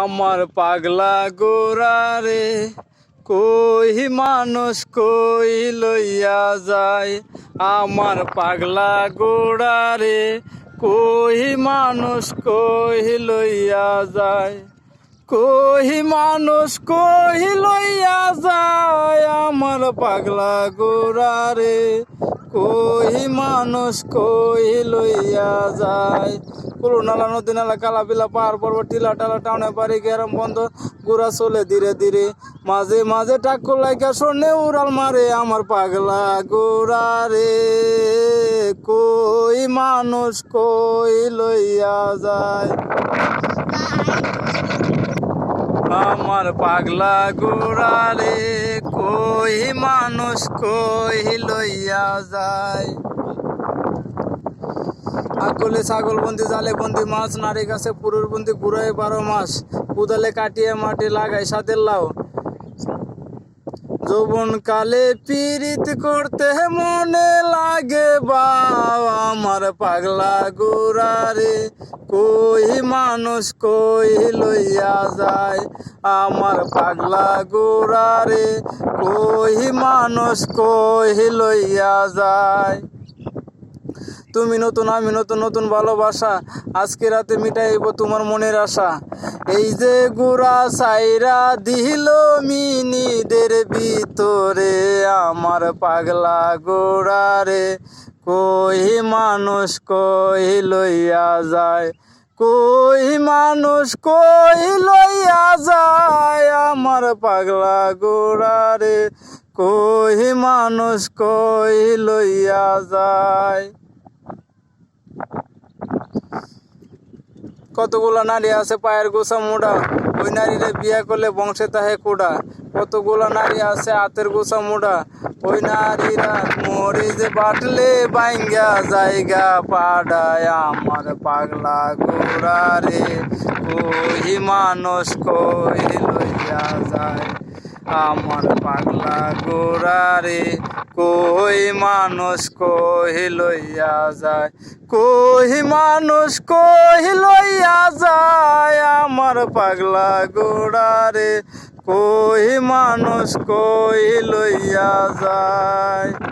আমার পাগলা গোরা রে, কই মানুষ কই লইয়া যায়? আমার পাগলা গোড়া রে, কই মানুষ কই লইয়া যায়? কহি মানুষ কহি লইয়া যায়? আমার পাগলা গোরা রে কহি মানুষ কহি লইয়া যায়? পুরো নালা, নদী নালা কালা বিলা পাহাড়, পর্বত, টিলা, টালা, টাউনে বাড়ি, গেরাম বন্ধ গোড়া চলে ধীরে ধীরে। মাঝে মাঝে টাকুর লাইকা শোনে উড়াল মারে আমার পাগলা গোরা রে। কই মানুষ কই লইয়া যায়? আমার পাগলা গোড়া রে। কই মানুষ কই লইয়া যায়? আকলে ছাগল বন্দি, জালে বন্দি, মাছ, নারী গাছে, পুরুষ বন্দি ঘুরে বারো মাস, কুদালে কাটিয়ে মাটি লাগাই সাদের লাও যৌবন কালে পীড়িত করতে মনে লাগে বাও আমার পাগলা গোরা রে, কই মানুষ কই লইয়া যায়? আমার পাগলা গোরা রে, কই মানুষ কই লইয়া যায়? তুমি নতুন, আমি নতুন নতুন ভালোবাসা। আজকে রাতে মিটাইব তোমার মনের আশা। এই যে গুড়া সাইরা দিল মিনিদের ভিতরে, আমার পাগলা গোড়া রে কই মানুষ কই লইয়া যায়? কই মানুষ কই লইয়া যায়? আমার পাগলা গোড়া রে, কই মানুষ কই লইয়া যায়? কতগুলা নারী আছে পায়ের গোসা মোড়া? ওই নারীরে বিয়া করলে বংশে তাহে কোডা? কতগুলা নারী আছে? হাতের গোসা মোড়া ওই নারীরা মরে যে বাটলে বাইঙ্গা জায়গা পাড়ায়। আমার পাগলা গোড়া রে মানুষ কই লইয়া যায়? আমার পাগলা গোড়া রে কই মানুষ কই লইয়া যায়? কই মানুষ কই লইয়া যায়? আমার পাগলা গোড়া রে কই মানুষ কই লইয়া যায়?